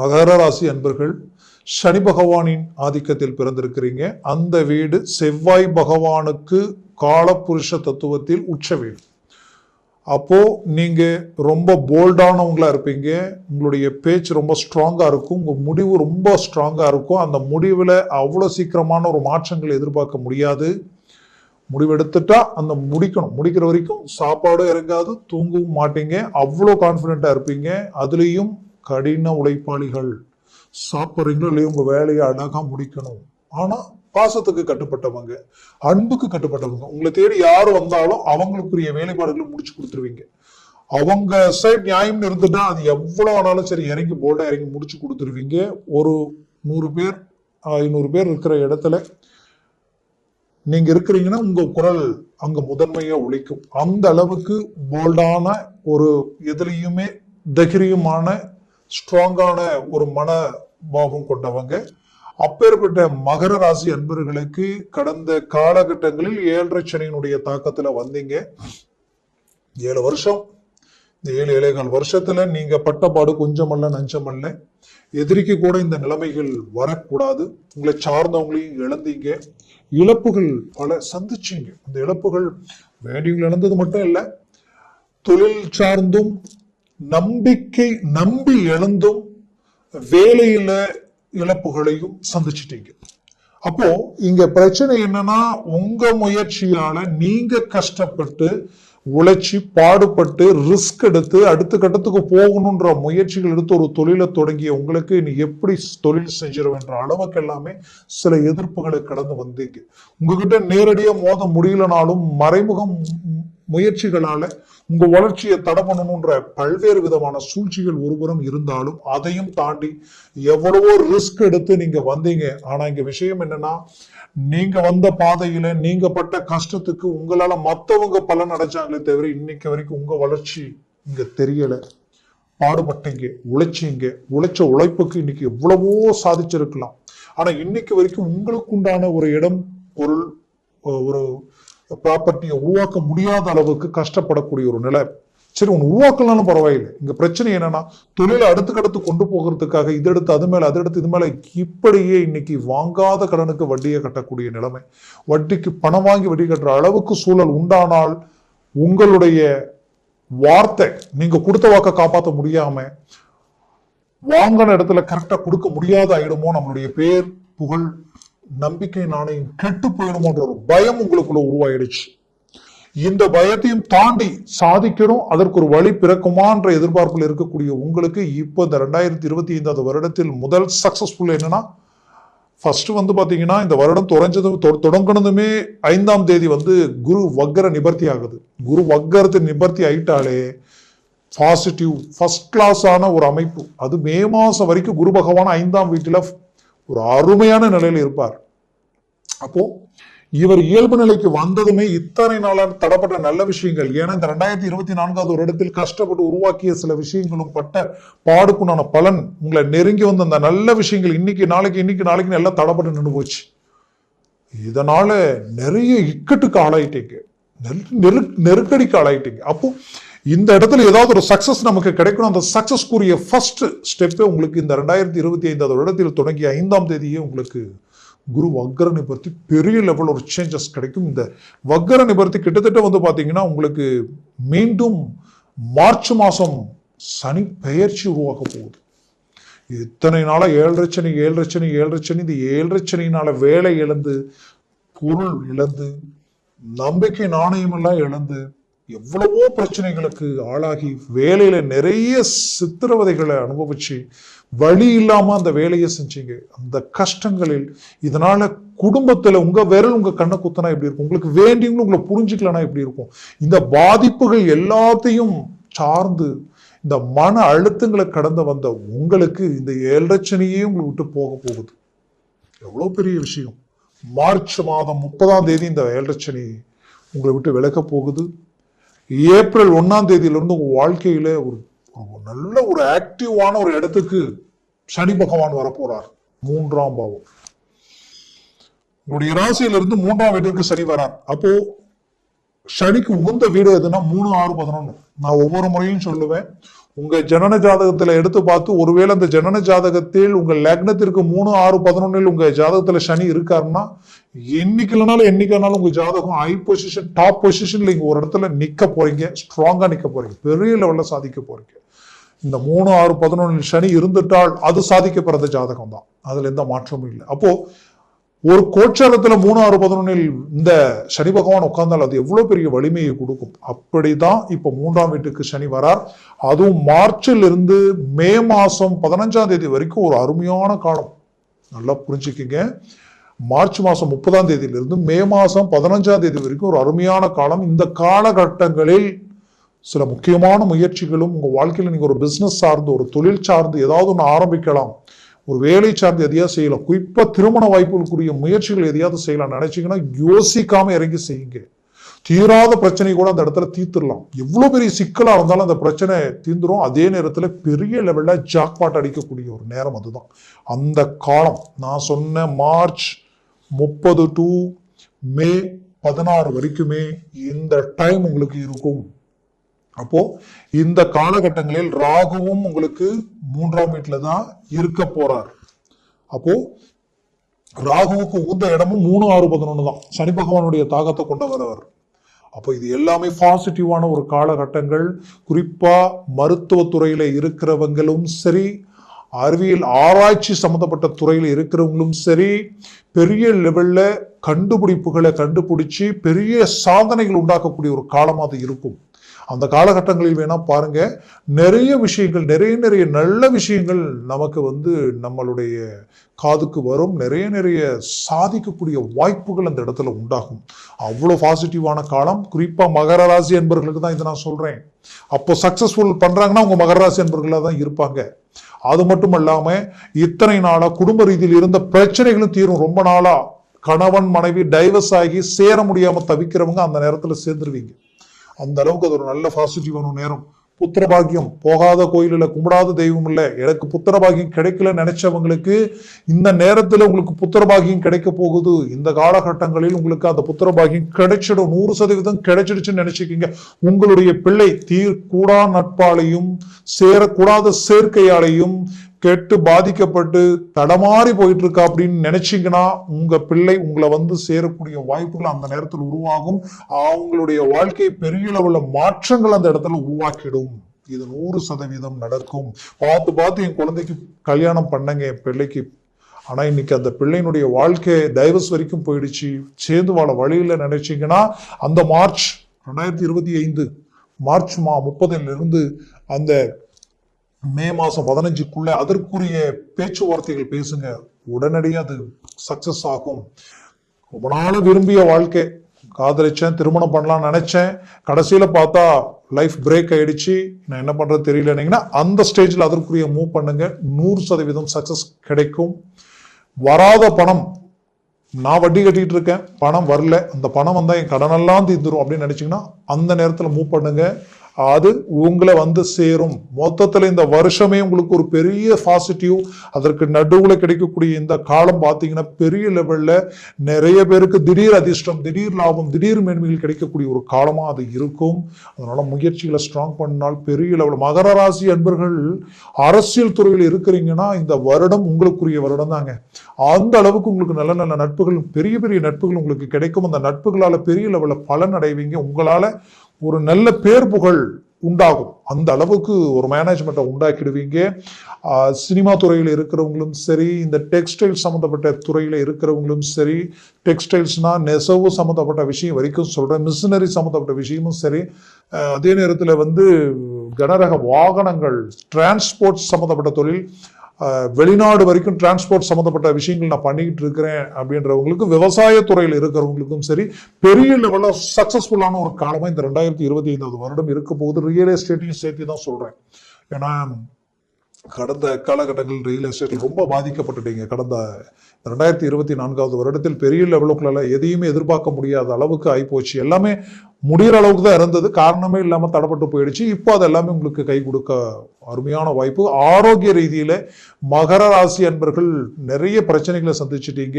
மகர ராசி அன்பர்கள் சனி பகவானின் ஆதிக்கத்தில் பிறந்திருக்கிறீங்க. அந்த வீடு செவ்வாய் பகவானுக்கு காலப்புருஷ தத்துவத்தில் உச்ச வீடு. அப்போ நீங்க ரொம்ப போல்டானவங்களா இருப்பீங்க. உங்களுடைய பேச்சு ரொம்ப ஸ்ட்ராங்கா இருக்கும். உங்க முடிவு ரொம்ப ஸ்ட்ராங்கா இருக்கும். அந்த முடிவுல அவ்வளவு சீக்கிரமான ஒரு மாற்றங்கள் எதிர்பார்க்க முடியாது. முடிவெடுத்துட்டா அந்த முடிக்கணும். முடிக்கிற வரைக்கும் சாப்பாடும் இறங்காது தூங்கவும் மாட்டீங்க. அவ்வளோ கான்ஃபிடெண்ட்டாக இருப்பீங்க. அதுலேயும் கடின உழைப்பாளிகள். சாப்பிட்றீங்களோ இல்லையோ உங்கள் வேலையை அழகாக முடிக்கணும். ஆனால் பாசத்துக்கு கட்டுப்பட்டவங்க அன்புக்கு கட்டுப்பட்டவங்க உங்களை தேடி யார் வந்தாலும் அவங்களுக்குரிய வேலைப்பாடுகளை முடிச்சு கொடுத்துருவீங்க. அவங்க சைட் நியாயம்னு இருந்துட்டா அது எவ்வளோ ஆனாலும் சரி இறங்கி போல்டாக இறங்கி முடிச்சு கொடுத்துருவீங்க. ஒரு நூறு பேர் ஐநூறு பேர் இருக்கிற இடத்துல நீங்க இருக்கிறீங்கன்னா உங்க குரல் அங்க முதன்மையா உழைக்கும். அந்த அளவுக்கு போல்டான ஒரு எதுலையுமே தைரியமான ஸ்ட்ராங்கான ஒரு மன பாவம் கொண்டவங்க. அப்பேற்பட்ட மகர ராசி அன்பர்களுக்கு கடந்த காலகட்டங்களில் ஏழரை சனியினுடைய தாக்கத்துல வந்தீங்க. ஏழு வருஷம். இந்த ஏழு ஏழைகள் வருஷத்துல நீங்க பட்டப்பாடு கொஞ்சமல்ல நஞ்சமல்ல. எதிரிக்கு கூட இந்த நிலைமைகள் வரக்கூடாது. உங்களை சார்ந்தவங்களையும் இழந்தீங்க. இழப்புகள் பல சந்திச்சீங்க. அந்த இழப்புகள் வேண்டியவங்களை இழந்தது மட்டும் இல்லை தொழில் சார்ந்தும் நம்பிக்கை நம்பி இழந்தும் வேலையில இழப்புகளையும் சந்திச்சிட்டீங்க. அப்போ இங்க பிரச்சனை என்னன்னா உங்க முயற்சியால நீங்க கஷ்டப்பட்டு உழைச்சி பாடுபட்டு ரிஸ்க் எடுத்து அடுத்த கட்டத்துக்கு போகணுன்ற முயற்சிகள் எடுத்து ஒரு தொழிலை தொடங்கிய உங்களுக்கு நீ எப்படி தொழில் செஞ்சிருவேன்ற அளவுக்கு எல்லாமே சில எதிர்ப்புகளை கடந்து வந்தீங்க. உங்ககிட்ட நேரடியாக மோத முடியலனாலும் மறைமுகம் முயற்சிகளால உங்க வளர்ச்சியை தடை பண்ணணுன்ற பல்வேறு விதமான சூழ்ச்சிகள் ஒருபுறம் இருந்தாலும் அதையும் தாண்டி எவ்வளவோ ரிஸ்க் எடுத்து நீங்க வந்தீங்க. ஆனா இங்க விஷயம் என்னன்னா நீங்க வந்த பாதையில நீங்க பட்ட கஷ்டத்துக்கு உங்களால மத்தவங்க பலன் அடைச்சாங்களே தவிர இன்னைக்கு வரைக்கும் உங்க வளர்ச்சி இங்க தெரியல. பாடுபட்டீங்க உழைச்சிங்க உழைச்ச உழைப்புக்கு இன்னைக்கு எவ்வளவோ சாதிச்சிருக்கலாம். ஆனா இன்னைக்கு வரைக்கும் உங்களுக்கு உண்டான ஒரு இடம் பொருள் ஒரு ப்ராப்பர்ட்டியை உருவாக்க முடியாத அளவுக்கு கஷ்டப்படக்கூடிய ஒரு நிலை. சரி ஒன்று உருவாக்கலாம்னு பரவாயில்லை. இங்கே பிரச்சனை என்னன்னா தொழிலை அடுத்துக்கடுத்து கொண்டு போகிறதுக்காக இது எடுத்து அது மேலே அது எடுத்து இது மேலே இப்படியே இன்னைக்கு வாங்காத கடனுக்கு வட்டியை கட்டக்கூடிய நிலைமை. வட்டிக்கு பணம் வாங்கி வட்டி கட்டுற அளவுக்கு சூழல் உண்டானால் உங்களுடைய வார்த்தை நீங்கள் கொடுத்த வாக்கை காப்பாற்ற முடியாம வாங்கின இடத்துல கரெக்டாக கொடுக்க முடியாத ஆயிடுமோ? நம்மளுடைய பேர் புகழ் நம்பிக்கை நாணயம் கெட்டு போயிடுமோன்ற ஒரு பயம் உங்களுக்குள்ள உருவாயிடுச்சு. இந்த பயத்தையும் தாண்டி சாதிக்கணும் அதற்கு ஒரு வழி பிறக்குமான்ற எதிர்பார்ப்பில் இருக்கக்கூடிய உங்களுக்கு இப்போ இந்த ரெண்டாயிரத்தி இருபத்தி ஐந்தாவது வருடத்தில் முதல் சக்சஸ்ஃபுல் என்னன்னா ஃபர்ஸ்ட் வந்து பாத்தீங்கன்னா இந்த வருடம் தொடஞ்சது தொ- ஐந்தாம் தேதி வந்து குரு வக்கர நிபர்த்தி ஆகுது. குரு வக்கரத்தை நிபர்த்தி ஆயிட்டாலே பாசிட்டிவ் ஃபர்ஸ்ட் கிளாஸான ஒரு அமைப்பு. அது மே மாதம் வரைக்கும் குரு பகவான் ஐந்தாம் வீட்டில் ஒரு அருமையான நிலையில் இருப்பார். அப்போ இவர் இயல்பு நிலைக்கு வந்ததுமே இத்தனை நாளாக தடப்பட்ட நல்ல விஷயங்கள். ஏன்னா இந்த ரெண்டாயிரத்தி இருபத்தி நான்காவது ஒரு இடத்தில் கஷ்டப்பட்டு உருவாக்கிய சில விஷயங்களும் பட்ட பாடுக்குண்டான பலன் உங்களை நெருங்கி வந்த அந்த நல்ல விஷயங்கள் இன்னைக்கு நாளைக்கு இன்னைக்கு நாளைக்கு எல்லாம் தடப்பட்டு நின்று போச்சு. இதனால நிறைய இக்கட்டுக்கு ஆளாயிட்டீங்க. நெரு- நெருக்கடிக்கு ஆளாயிட்டீங்க. அப்போ இந்த இடத்துல ஏதாவது ஒரு சக்சஸ் நமக்கு கிடைக்கணும். அந்த சக்சஸ்க்குரிய ஃபர்ஸ்ட் ஸ்டெப்பே உங்களுக்கு இந்த ரெண்டாயிரத்தி இருபத்தி ஐந்தாவது வருடத்தில் தொடங்கிய ஐந்தாம் தேதியே உங்களுக்கு குரு வக்கர நிபர்த்தி பெரிய லெவல் ஒரு சேஞ்சஸ் கிடைக்கும். இந்த வக்கர நிபர்த்தி கிட்டத்தட்ட வந்து பார்த்தீங்கன்னா உங்களுக்கு மீண்டும் மார்ச் மாதம் சனி பெயர்ச்சி உருவாக போகுது. இத்தனை நாளாக ஏழரை சனி ஏழரை சனி ஏழரை சனி இந்த ஏழரை சனியினால வேலை இழந்து பொருள் இழந்து நம்பிக்கை நாணயமெல்லாம் இழந்து எவ்வளவோ பிரச்சனைகளுக்கு ஆளாகி வேலையில் நிறைய சித்திரவதைகளை அனுபவிச்சு வழி இல்லாமல் அந்த வேலையை செஞ்சீங்க. அந்த கஷ்டங்களில் இதனால் குடும்பத்தில் உங்கள் விரல் உங்கள் கண்ணை குத்தனா எப்படி இருக்கும்? உங்களுக்கு வேண்டியவங்களும் உங்களை புரிஞ்சுக்கலனா எப்படி இருக்கும்? இந்த பாதிப்புகள் எல்லாத்தையும் சார்ந்து இந்த மன அழுத்தங்களை கடந்து வந்த உங்களுக்கு இந்த ஏழரச்சனையே உங்களை விட்டு போக போகுது. எவ்வளோ பெரிய விஷயம். மார்ச் மாதம் முப்பதாம் தேதி இந்த ஏழரச்சனி உங்களை விட்டு விலக போகுது. ஏப்ரல் ஒன்றாம் தேதியிலிருந்து உங்கள் வாழ்க்கையில ஒரு ஒரு நல்ல ஒரு ஆக்டிவான ஒரு இடத்துக்கு சனி பகவான் வரப்போறார். மூன்றாம் பாவம். உங்களுடைய ராசியிலிருந்து மூன்றாம் வீட்டிற்கு சனி வரார். அப்போ சனிக்கு உகந்த வீடு எதுனா மூணு ஆறு பதினொன்று நான் ஒவ்வொரு முறையும் சொல்லுவேன். உங்கள் ஜனன ஜாதகத்தில் எடுத்து பார்த்து ஒருவேளை அந்த ஜனன ஜாதகத்தில் உங்கள் லக்னத்திற்கு மூணு ஆறு பதினொன்னில் உங்கள் ஜாதகத்தில் சனி இருக்காருன்னா என்னைக்கு இல்லைனாலும் என்னைக்கு உங்கள் ஜாதகம் ஹை பொசிஷன் டாப் பொசிஷனில் இங்க ஒரு இடத்துல நிற்க போகிறீங்க ஸ்ட்ராங்காக நிற்க போகிறீங்க பெரிய லெவலில் சாதிக்க போகிறீங்க இந்த மூணு ஆறு பதினொன்றில் சனி இருந்துட்டால் அது சாதிக்கப்படுறது ஜாதகம் தான் அதில் எந்த மாற்றமும் இல்லை. அப்போது ஒரு கோச்சாரத்துல மூணு ஆறு பதினொன்னில் இந்த சனி பகவான் உட்கார்ந்தால் அது எவ்வளவு பெரிய வலிமையை கொடுக்கும். அப்படிதான் இப்ப மூன்றாம் வீட்டுக்கு சனி வரார். அதுவும் மார்ச்சில் இருந்து மே மாசம் பதினஞ்சாம் தேதி வரைக்கும் ஒரு அருமையான காலம். நல்லா புரிஞ்சுக்கிங்க. மார்ச் மாதம் முப்பதாம் தேதியிலிருந்து மே மாதம் பதினஞ்சாம் தேதி வரைக்கும் ஒரு அருமையான காலம். இந்த காலகட்டங்களில் சில முக்கியமான முயற்சிகளும் உங்கள் வாழ்க்கையில் நீங்கள் ஒரு பிஸ்னஸ் சார்ந்து ஒரு தொழில் சார்ந்து ஏதாவது ஒன்று ஆரம்பிக்கலாம். ஒரு வேலை சார்ந்து எதையாவது செய்யலாம். குறிப்பாக திருமண வாய்ப்புகளுக்குரிய முயற்சிகள் எதையாவது செய்யலாம் நினைச்சிங்கன்னா யோசிக்காமல் இறங்கி செய்யுங்க. தீராத பிரச்சனை கூட அந்த இடத்துல தீர்த்துடலாம். எவ்வளோ பெரிய சிக்கலாக இருந்தாலும் அந்த பிரச்சனை தீர்ந்துரும். அதே நேரத்தில் பெரிய லெவலில் ஜாக்பாட் அடிக்கக்கூடிய ஒரு நேரம் அதுதான். அந்த காலம் நான் சொன்ன மார்ச் முப்பது டு மே பதினாறு வரைக்குமே இந்த டைம் உங்களுக்கு இருக்கும். அப்போ இந்த காலகட்டங்களில் ராகுவும் உங்களுக்கு மூன்றாம் வீட்டுல தான் இருக்க போறார். அப்போ ராகுவுக்கு உகுந்த இடமும் மூணு ஆறு பதினொன்று தான். சனி பகவானுடைய தாக்கத்தை கொண்டு வரவர் அப்போ இது எல்லாமே பாசிட்டிவான ஒரு காலகட்டங்கள். குறிப்பாக மருத்துவத்துறையில் இருக்கிறவங்களும் சரி அறிவியல் ஆராய்ச்சி சம்மந்தப்பட்ட துறையில் இருக்கிறவங்களும் சரி பெரிய லெவலில் கண்டுபிடிப்புகளை கண்டுபிடிச்சி பெரிய சாதனைகள் உண்டாக்கக்கூடிய ஒரு காலமாக அது இருக்கும். அந்த காலகட்டங்களில் வேணா பாருங்க நிறைய விஷயங்கள் நிறைய நிறைய நல்ல விஷயங்கள் நமக்கு வந்து நம்மளுடைய காதுக்கு வரும். நிறைய நிறைய சாதிக்கக்கூடிய வாய்ப்புகள் அந்த இடத்துல உண்டாகும். அவ்வளோ பாசிட்டிவான காலம். குறிப்பாக மகர ராசி என்பவர்களுக்கு தான் இதை நான் சொல்கிறேன் அப்போ சக்சஸ்ஃபுல் பண்ணுறாங்கன்னா அவங்க மகர ராசி என்பவர்களாக தான் இருப்பாங்க. அது மட்டும் இல்லாமல் இத்தனை நாளாக குடும்ப ரீதியில் இருந்த பிரச்சனைகளும் தீரும். ரொம்ப நாளாக கணவன் மனைவி டைவர்ஸ் ஆகி சேர முடியாமல் தவிக்கிறவங்க அந்த நேரத்தில் சேர்ந்துருவீங்க. அந்த அளவுக்கு அது ஒரு நல்ல பாசிட்டிவான நேரம். புத்திர பாக்கியம் போகாத கோயிலில் கும்பிடாத தெய்வம் இல்லை. எனக்கு புத்திர பாக்கியம் கிடைக்கல நினைச்சவங்களுக்கு இந்த நேரத்தில் உங்களுக்கு புத்திர பாக்கியம் கிடைக்க போகுது. இந்த காலகட்டங்களில் உங்களுக்கு அந்த புத்திர பாக்கியம் கிடைச்சிடும். நூறு சதவீதம் கிடைச்சிடுச்சுன்னு நினைச்சுக்கீங்க. உங்களுடைய பிள்ளை தீர் கூடா நட்பாலையும் சேரக்கூடாத சேர்க்கையாலையும் கெட்டு பாதிக்கப்பட்டு தடமாறி போயிட்டு இருக்கா அப்படின்னு நினைச்சீங்கன்னா உங்க பிள்ளை உங்களை வந்து சேரக்கூடிய வாய்ப்புகள் அந்த நேரத்தில் உருவாகும். அவங்களுடைய வாழ்க்கை பெரிய அளவுல மாற்றங்கள் அந்த இடத்துல உருவாக்கிடும். இது நூறு சதவீதம் நடக்கும். பார்த்து பார்த்து என் குழந்தைக்கு கல்யாணம் பண்ணங்க என் பிள்ளைக்கு. ஆனா இன்னைக்கு அந்த பிள்ளையினுடைய வாழ்க்கை டைவர்ஸ் வரைக்கும் போயிடுச்சு. சேர்ந்து வாழ வழியில நினைச்சீங்கன்னா அந்த மார்ச் ரெண்டாயிரத்தி இருபத்தி ஐந்து மார்ச் மா முப்பதுல இருந்து அந்த மே மாதம் பதினஞ்சுக்குள்ளே அதற்குரிய பேச்சுவார்த்தைகள் பேசுங்க. உடனடியாக அது சக்சஸ் ஆகும். ரொம்ப நாள் விரும்பிய வாழ்க்கை. காதலிச்சேன் திருமணம் பண்ணலாம்னு நினைச்சேன். கடைசியில் பார்த்தா லைஃப் பிரேக் ஆயிடுச்சு. நான் என்ன பண்ணுறது தெரியலனீங்கன்னா அந்த ஸ்டேஜில் அதற்குரிய மூவ் பண்ணுங்க. நூறு சதவீதம் சக்சஸ் கிடைக்கும். வராத பணம். நான் வட்டி கட்டிட்டு இருக்கேன். பணம் வரல. அந்த பணம் வந்தால் என் கடனெல்லாம் தீர்ந்துடும் அப்படின்னு நினச்சிங்கன்னா அந்த நேரத்தில் மூவ் பண்ணுங்கள் அது உங்களை வந்து சேரும். மொத்தத்தில் இந்த வருஷமே உங்களுக்கு ஒரு பெரிய பாசிட்டிவ் அதற்கு நடுவில் கிடைக்கக்கூடிய இந்த காலம் பார்த்தீங்கன்னா பெரிய லெவலில் நிறைய பேருக்கு திடீர் அதிர்ஷ்டம் திடீர் லாபம் திடீர் மேன்மைகள் கிடைக்கக்கூடிய ஒரு காலமாக அது இருக்கும். அதனால் முயற்சிகளை ஸ்ட்ராங் பண்ணால் பெரிய லெவல் மகர ராசி அன்பர்கள் அரசியல் துறையில் இருக்கிறீங்கன்னா இந்த வருடம் உங்களுக்குரிய வருடம் தாங்க. அந்த அளவுக்கு உங்களுக்கு நல்ல நல்ல நட்புகள் பெரிய பெரிய நட்புகள் உங்களுக்கு கிடைக்கும். அந்த நட்புகளால் பெரிய லெவலில் பலன் அடைவீங்க. உங்களால் ஒரு நல்ல பேர் புகழ் உண்டாகும். அந்த அளவுக்கு ஒரு மேனேஜ்மெண்ட்டை உண்டாக்கிடுவீங்க. சினிமா துறையில் இருக்கிறவங்களும் சரி இந்த டெக்ஸ்டைல் சம்மந்தப்பட்ட துறையில் இருக்கிறவங்களும் சரி டெக்ஸ்டைல்ஸ்னால் நெசவு சம்மந்தப்பட்ட விஷயம் வரைக்கும் சொல்கிறேன் மிஷினரி சம்மந்தப்பட்ட விஷயமும் சரி. அதே நேரத்தில் வந்து கனரக வாகனங்கள் டிரான்ஸ்போர்ட் சம்மந்தப்பட்ட தொழில் வெளிநாடு வரைக்கும் டிரான்ஸ்போர்ட் சம்மந்தப்பட்ட விஷயங்கள் நான் பண்ணிக்கிட்டு இருக்கிறேன் அப்படின்றவங்களுக்கு விவசாயத்துறையில் இருக்கிறவங்களுக்கும் சரி பெரிய லெவலில் சக்ஸஸ்ஃபுல்லான ஒரு காலமாக இந்த ரெண்டாயிரத்தி இருபத்தி ஐந்தாவது வருடம் இருக்க போகுது. ரியல் எஸ்டேட்டையும் சேர்த்து தான் சொல்கிறேன் ஏன்னா கடந்த காலகட்டங்களில் ரியல் எஸ்டேட் ரொம்ப பாதிக்கப்பட்டுட்டீங்க. கடந்த ரெண்டாயிரத்தி இருபத்தி நான்காவது வருடத்தில் பெரிய லெவலுக்குள்ள எதையுமே எதிர்பார்க்க முடியாத அளவுக்கு ஆகிப்போச்சு எல்லாமே முடிகிற அளவுக்கு தான் இருந்தது. காரணமே இல்லாமல் தடப்பட்டு போயிடுச்சு. இப்போ அது எல்லாமே உங்களுக்கு கை கொடுக்க அருமையான வாய்ப்பு. ஆரோக்கிய ரீதியில் மகர ராசி அன்பர்கள் நிறைய பிரச்சனைகளை சந்திச்சிட்டீங்க.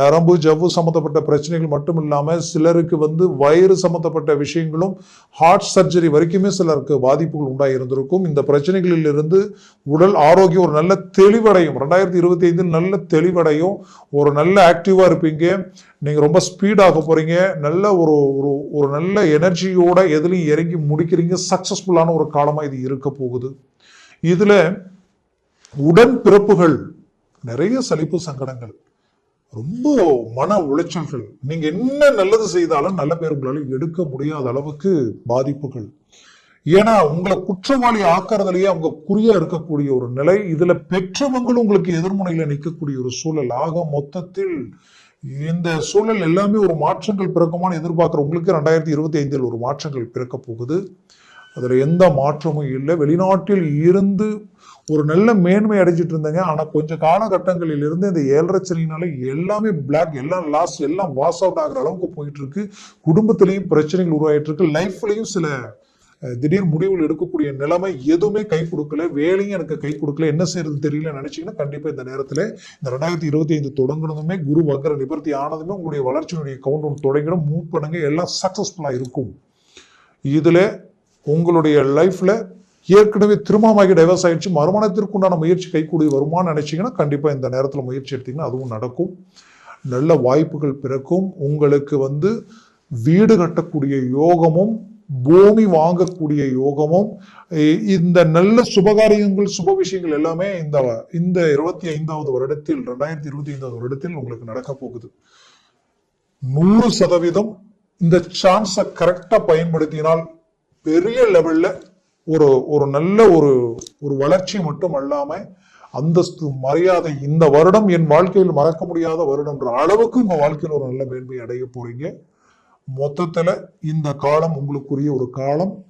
நரம்பு ஜவ்வு சம்மந்தப்பட்ட பிரச்சனைகள் மட்டும் இல்லாமல் சிலருக்கு வந்து வயிறு சம்மந்தப்பட்ட விஷயங்களும் ஹார்ட் சர்ஜரி வரைக்குமே சிலருக்கு பாதிப்புகள் உண்டாகி இருந்திருக்கும். இந்த பிரச்சனைகளில் இருந்து உடல் ஆரோக்கியம் ஒரு நல்ல தெளிவடையும். ரெண்டாயிரத்தி இருபத்தி ஐந்தில் நல்ல தெளிவடையும். ஒரு நல்ல ஆக்டிவாக இருப்பீங்க. நீங்கள் ரொம்ப ஸ்பீடாக போகிறீங்க நல்ல ஒரு ஒரு ஒரு நல்ல எனர்ஜியோட எதுலையும் இறங்கி முடிக்கிறீங்க. சக்ஸஸ்ஃபுல்லான ஒரு காலமாக இது இருக்க போகுது. இதில் உடன் பிறப்புகள் நிறைய சலிப்பு சங்கடங்கள் ரொம்ப மன உளைச்சல்கள் நீங்க என்ன நல்லது செய்தாலும் நல்ல பேர் உங்களால எடுக்க முடியாத அளவுக்கு பாதிப்புகள். ஏன்னா உங்களை குற்றவாளி ஆக்குறதுலயே அவங்க குறியா இருக்கக்கூடிய ஒரு நிலை இதுல பெற்றவங்களும் உங்களுக்கு எதிர்முனையில நிற்கக்கூடிய ஒரு சூழல். ஆக மொத்தத்தில் இந்த சூழல் எல்லாமே ஒரு மாற்றங்கள் பிறக்குமான்னு எதிர்பார்க்குற உங்களுக்கு ரெண்டாயிரத்தி இருபத்தி ஐந்தில் ஒரு மாற்றங்கள் பிறக்க போகுது. அதில் எந்த மாற்றமும் இல்லை. வெளிநாட்டில் இருந்து ஒரு நல்ல மேன்மை அடைஞ்சிட்டு இருந்தாங்க. ஆனால் கொஞ்சம் காலகட்டங்களில் இருந்து இந்த ஏழரை சனினால எல்லாமே பிளாக் எல்லாம் லாஸ் எல்லாம் வாஸ் அவுட் ஆகிற அளவுக்கு போயிட்டு இருக்கு குடும்பத்திலையும் பிரச்சனைகள் உருவாயிட்டு இருக்கு லைஃப்லையும் சில திடீர் முடிவுகள் எடுக்கக்கூடிய நிலைமை எதுவுமே கை கொடுக்கல. வேலையும் எனக்கு கை கொடுக்கல. என்ன செய்யறது தெரியல நினைச்சீங்கன்னா கண்டிப்பா இந்த நேரத்துல இந்த ரெண்டாயிரத்தி இருபத்தி ஐந்து தொடங்கினதுமே குரு வக்கர நிவர்த்தி ஆனதுமே உங்களுடைய வளர்ச்சியினுடைய கவுண்ட் ஒன்று தொடங்கிடும். மூவ் பண்ணுங்க. எல்லாம் சக்சஸ்ஃபுல்லா இருக்கும். இதுல உங்களுடைய லைஃப்ல ஏற்கனவே திருமணமாகி டைவர்ஸ் ஆயிடுச்சு. மறுமணத்திற்கு உண்டான முயற்சி கைகூடி வருமான்னு நினைச்சீங்கன்னா கண்டிப்பா இந்த நேரத்துல முயற்சி எடுத்தீங்கன்னா அதுவும் நடக்கும். நல்ல வாய்ப்புகள் பிறக்கும். உங்களுக்கு வந்து வீடு கட்டக்கூடிய யோகமும் பூமி வாங்கக்கூடிய யோகமும் இந்த நல்ல சுபகாரியங்கள் சுப விஷயங்கள் எல்லாமே இந்த இந்த இருபத்தி ஐந்தாவது வருடத்தில் ரெண்டாயிரத்தி இருபத்தி ஐந்தாவது வருடத்தில் உங்களுக்கு நடக்க போகுது. நூறு சதவீதம் இந்த சான்ஸை கரெக்டா பயன்படுத்தினால் பெரிய லெவல்ல ஒரு ஒரு நல்ல ஒரு ஒரு வளர்ச்சி மட்டும் அல்லாம அந்தஸ்து மரியாதை இந்த வருடம் என் வாழ்க்கையில் மறக்க முடியாத வருடம்ன்ற அளவுக்கு உங்க வாழ்க்கையில் ஒரு நல்ல மேன்மை அடைய போறீங்க. மொத்தத்துல இந்த காலம் உங்களுக்குரிய ஒரு காலம்.